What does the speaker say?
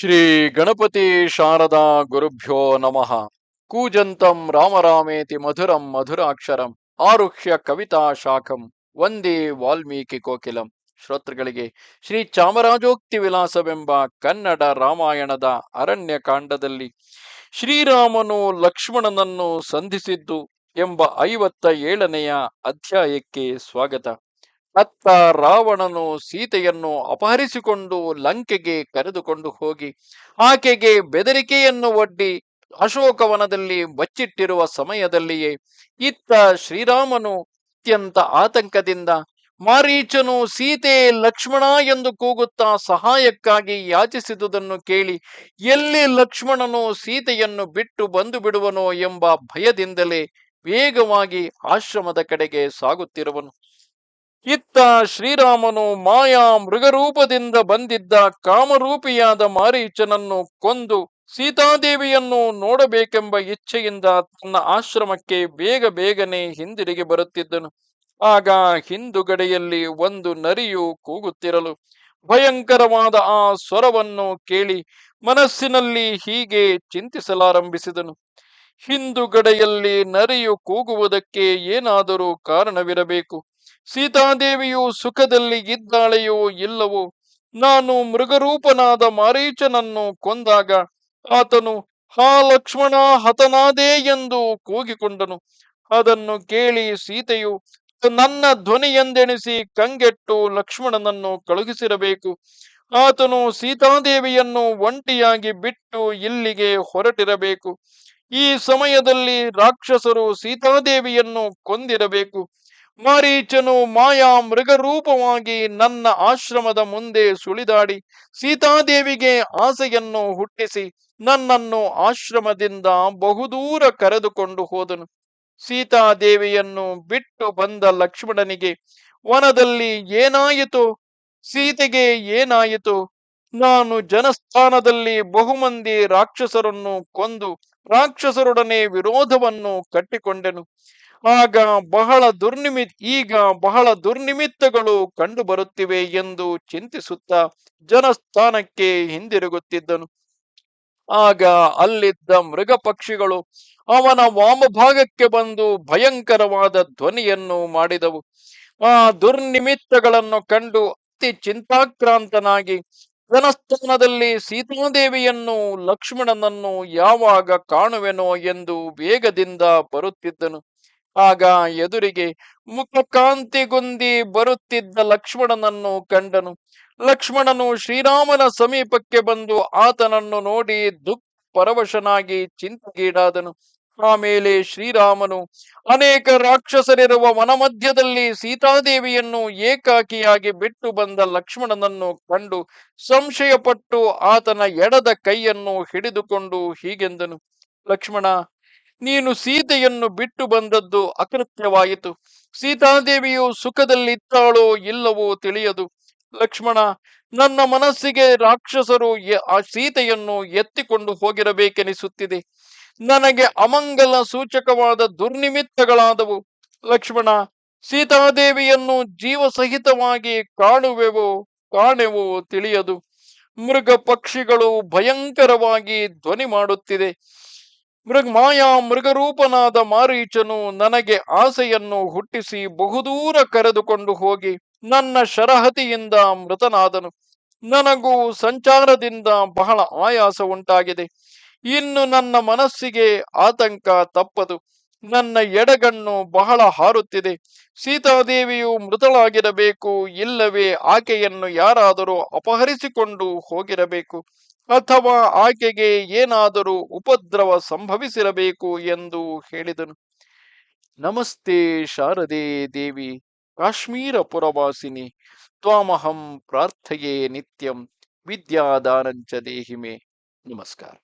ಶ್ರೀ ಗಣಪತಿ ಶಾರದಾ ಗುರುಭ್ಯೋ ನಮಃ. ಕೂಜಂತಂ ರಾಮರಾಮೇತಿ ಮಧುರಂ ಮಧುರಾಕ್ಷರಂ ಆರುಹ್ಯ ಕವಿತಾ ಶಾಖಂ ವಂದೇ ವಾಲ್ಮೀಕಿ ಕೋಕಿಲಂ. ಶ್ರೋತೃಗಳಿಗೆ ಶ್ರೀ ಚಾಮರಾಜೋಕ್ತಿ ವಿಲಾಸವೆಂಬ ಕನ್ನಡ ರಾಮಾಯಣದ ಅರಣ್ಯ ಕಾಂಡದಲ್ಲಿ ಶ್ರೀರಾಮನು ಲಕ್ಷ್ಮಣನನ್ನು ಸಂಧಿಸಿದ್ದು ಎಂಬ ಐವತ್ತ ಏಳನೆಯ ಅಧ್ಯಾಯಕ್ಕೆ ಸ್ವಾಗತ. ಅತ್ತ ರಾವಣನು ಸೀತೆಯನ್ನು ಅಪಹರಿಸಿಕೊಂಡು ಲಂಕೆಗೆ ಕರೆದುಕೊಂಡು ಹೋಗಿ ಆಕೆಗೆ ಬೆದರಿಕೆಯನ್ನು ಒಡ್ಡಿ ಅಶೋಕವನದಲ್ಲಿ ಬಚ್ಚಿಟ್ಟಿರುವ ಸಮಯದಲ್ಲಿಯೇ ಇತ್ತ ಶ್ರೀರಾಮನು ಅತ್ಯಂತ ಆತಂಕದಿಂದ ಮಾರೀಚನು ಸೀತೆ ಲಕ್ಷ್ಮಣ ಎಂದು ಕೂಗುತ್ತಾ ಸಹಾಯಕ್ಕಾಗಿ ಯಾಚಿಸಿದುದನ್ನು ಕೇಳಿ ಎಲ್ಲಿ ಲಕ್ಷ್ಮಣನು ಸೀತೆಯನ್ನು ಬಿಟ್ಟು ಬಂದು ಬಿಡುವನೋ ಎಂಬ ಭಯದಿಂದಲೇ ವೇಗವಾಗಿ ಆಶ್ರಮದ ಕಡೆಗೆ ಸಾಗುತ್ತಿರುವನು. ಇತ್ತ ಶ್ರೀರಾಮನು ಮಾಯಾ ಮೃಗರೂಪದಿಂದ ಬಂದಿದ್ದ ಕಾಮರೂಪಿಯಾದ ಮಾರೀಚನನ್ನು ಕೊಂದು ಸೀತಾದೇವಿಯನ್ನು ನೋಡಬೇಕೆಂಬ ಇಚ್ಛೆಯಿಂದ ತನ್ನ ಆಶ್ರಮಕ್ಕೆ ಬೇಗ ಬೇಗನೆ ಹಿಂದಿರುಗಿ ಬರುತ್ತಿದ್ದನು. ಆಗ ಹಿಂದುಗಡೆಯಲ್ಲಿ ಒಂದು ನರಿಯು ಕೂಗುತ್ತಿರಲು ಭಯಂಕರವಾದ ಆ ಸ್ವರವನ್ನು ಕೇಳಿ ಮನಸ್ಸಿನಲ್ಲಿ ಹೀಗೆ ಚಿಂತಿಸಲಾರಂಭಿಸಿದನು. ಹಿಂದುಗಡೆಯಲ್ಲಿ ನರಿಯು ಕೂಗುವುದಕ್ಕೆ ಏನಾದರೂ ಕಾರಣವಿರಬೇಕು. ಸೀತಾದೇವಿಯು ಸುಖದಲ್ಲಿ ಇದ್ದಾಳೆಯೋ ಇಲ್ಲವೋ? ನಾನು ಮೃಗರೂಪನಾದ ಮಾರೀಚನನ್ನು ಕೊಂದಾಗ ಆತನು, ಹಾ ಲಕ್ಷ್ಮಣ, ಹತನಾದೆ ಎಂದು ಕೂಗಿಕೊಂಡನು. ಅದನ್ನು ಕೇಳಿ ಸೀತೆಯು, ನನ್ನ ಧ್ವನಿಯೆಂದೆಣಿಸಿ ಕಂಗೆಟ್ಟು ಲಕ್ಷ್ಮಣನನ್ನು ಕಳುಹಿಸಿರಬೇಕು. ಆತನು ಸೀತಾದೇವಿಯನ್ನು ಒಂಟಿಯಾಗಿ ಬಿಟ್ಟು ಇಲ್ಲಿಗೆ ಹೊರಟಿರಬೇಕು. ಈ ಸಮಯದಲ್ಲಿ ರಾಕ್ಷಸರು ಸೀತಾದೇವಿಯನ್ನು ಕೊಂದಿರಬೇಕು. ಮಾರೀಚನು ಮಾಯಾ ಮೃಗರೂಪವಾಗಿ ನನ್ನ ಆಶ್ರಮದ ಮುಂದೆ ಸುಳಿದಾಡಿ ಸೀತಾದೇವಿಗೆ ಆಸೆಯನ್ನು ಹುಟ್ಟಿಸಿ ನನ್ನನ್ನು ಆಶ್ರಮದಿಂದ ಬಹುದೂರ ಕರೆದುಕೊಂಡು ಹೋದನು. ಸೀತಾದೇವಿಯನ್ನು ಬಿಟ್ಟು ಬಂದ ಲಕ್ಷ್ಮಣನಿಗೆ, ವನದಲ್ಲಿ ಏನಾಯಿತು? ಸೀತೆಗೆ ಏನಾಯಿತು? ನಾನು ಜನಸ್ಥಾನದಲ್ಲಿ ಬಹುಮಂದಿ ರಾಕ್ಷಸರನ್ನು ಕೊಂದು ರಾಕ್ಷಸರೊಡನೆ ವಿರೋಧವನ್ನು ಕಟ್ಟಿಕೊಂಡೆನು. ಆಗ ಬಹಳ ದುರ್ನಿಮಿ, ಈಗ ಬಹಳ ದುರ್ನಿಮಿತ್ತಗಳು ಕಂಡು ಬರುತ್ತಿವೆ ಎಂದು ಚಿಂತಿಸುತ್ತಾ ಜನಸ್ಥಾನಕ್ಕೆ ಹಿಂದಿರುಗುತ್ತಿದ್ದನು. ಆಗ ಅಲ್ಲಿದ್ದ ಮೃಗ ಪಕ್ಷಿಗಳು ಅವನ ವಾಮಭಾಗಕ್ಕೆ ಬಂದು ಭಯಂಕರವಾದ ಧ್ವನಿಯನ್ನು ಮಾಡಿದವು. ಆ ದುರ್ನಿಮಿತ್ತಗಳನ್ನು ಕಂಡು ಅತಿ ಚಿಂತಾಕ್ರಾಂತನಾಗಿ ಜನಸ್ಥಾನದಲ್ಲಿ ಸೀತಾದೇವಿಯನ್ನು ಲಕ್ಷ್ಮಣನನ್ನು ಯಾವಾಗ ಕಾಣುವೆನೋ ಎಂದು ವೇಗದಿಂದ ಬರುತ್ತಿದ್ದನು. ಆಗ ಎದುರಿಗೆ ಮುಖಕಾಂತಿಗುಂದಿ ಬರುತ್ತಿದ್ದ ಲಕ್ಷ್ಮಣನನ್ನು ಕಂಡನು. ಲಕ್ಷ್ಮಣನು ಶ್ರೀರಾಮನ ಸಮೀಪಕ್ಕೆ ಬಂದು ಆತನನ್ನು ನೋಡಿ ದುಃಖ ಪರವಶನಾಗಿ ಚಿಂತೆಗೀಡಾದನು. ಆಮೇಲೆ ಶ್ರೀರಾಮನು, ಅನೇಕ ರಾಕ್ಷಸರಿರುವ ವನಮಧ್ಯದಲ್ಲಿ ಸೀತಾದೇವಿಯನ್ನು ಏಕಾಕಿಯಾಗಿ ಬಿಟ್ಟು ಬಂದ ಲಕ್ಷ್ಮಣನನ್ನು ಕಂಡು ಸಂಶಯಪಟ್ಟು ಆತನ ಎಡದ ಕೈಯನ್ನು ಹಿಡಿದುಕೊಂಡು ಹೀಗೆಂದನು. ಲಕ್ಷ್ಮಣ ನೀನು ಸೀತೆಯನ್ನು ಬಿಟ್ಟು ಬಂದದ್ದು ಅಕೃತ್ಯವಾಯಿತು. ಸೀತಾದೇವಿಯು ಸುಖದಲ್ಲಿದ್ದಾಳೋ ಇಲ್ಲವೋ ತಿಳಿಯದು. ಲಕ್ಷ್ಮಣ, ನನ್ನ ಮನಸ್ಸಿಗೆ ರಾಕ್ಷಸರು ಆ ಸೀತೆಯನ್ನು ಎತ್ತಿಕೊಂಡು ಹೋಗಿರಬೇಕೆನಿಸುತ್ತಿದೆ. ನನಗೆ ಅಮಂಗಲ ಸೂಚಕವಾದ ದುರ್ನಿಮಿತ್ತಗಳಾದವು. ಲಕ್ಷ್ಮಣ, ಸೀತಾದೇವಿಯನ್ನು ಜೀವ ಸಹಿತವಾಗಿ ಕಾಣುವೆವೋ, ಕಾಣೆವೋ ತಿಳಿಯದು. ಮೃಗ ಪಕ್ಷಿಗಳು ಭಯಂಕರವಾಗಿ ಧ್ವನಿ ಮಾಡುತ್ತಿದೆ. ಮೃಗ ಮಾಯಾ ಮೃಗರೂಪನಾದ ಮಾರೀಚನು ನನಗೆ ಆಸೆಯನ್ನು ಹುಟ್ಟಿಸಿ ಬಹುದೂರ ಕರೆದುಕೊಂಡು ಹೋಗಿ ನನ್ನ ಶರಹತಿಯಿಂದ ಮೃತನಾದನು. ನನಗೂ ಸಂಚಾರದಿಂದ ಬಹಳ ಆಯಾಸ ಉಂಟಾಗಿದೆ. ಇನ್ನು ನನ್ನ ಮನಸ್ಸಿಗೆ ಆತಂಕ ತಪ್ಪದು. ನನ್ನ ಎಡಗಣ್ಣು ಬಹಳ ಹಾರುತ್ತಿದೆ. ಸೀತಾದೇವಿಯು ಮೃತಳಾಗಿರಬೇಕು, ಇಲ್ಲವೇ ಆಕೆಯನ್ನು ಯಾರಾದರೂ ಅಪಹರಿಸಿಕೊಂಡು ಹೋಗಿರಬೇಕು. ಅಥವಾ ಆಕೆಗೆ ಏನಾದರೂ ಉಪದ್ರವ ಸಂಭವಿಸಿರಬೇಕು ಎಂದು ಹೇಳಿದನು. ನಮಸ್ತೆ ಶಾರದೆ ದೇವಿ, ಕಾಶ್ಮೀರ ಪುರವಾಸಿನಿ, ತ್ವಾಮಹಂ ಪ್ರಾರ್ಥೆಯೇ ನಿತ್ಯಂ, ವಿದ್ಯಾದಾನಂಚ ದೇಹಿಮೆ. ನಮಸ್ಕಾರ.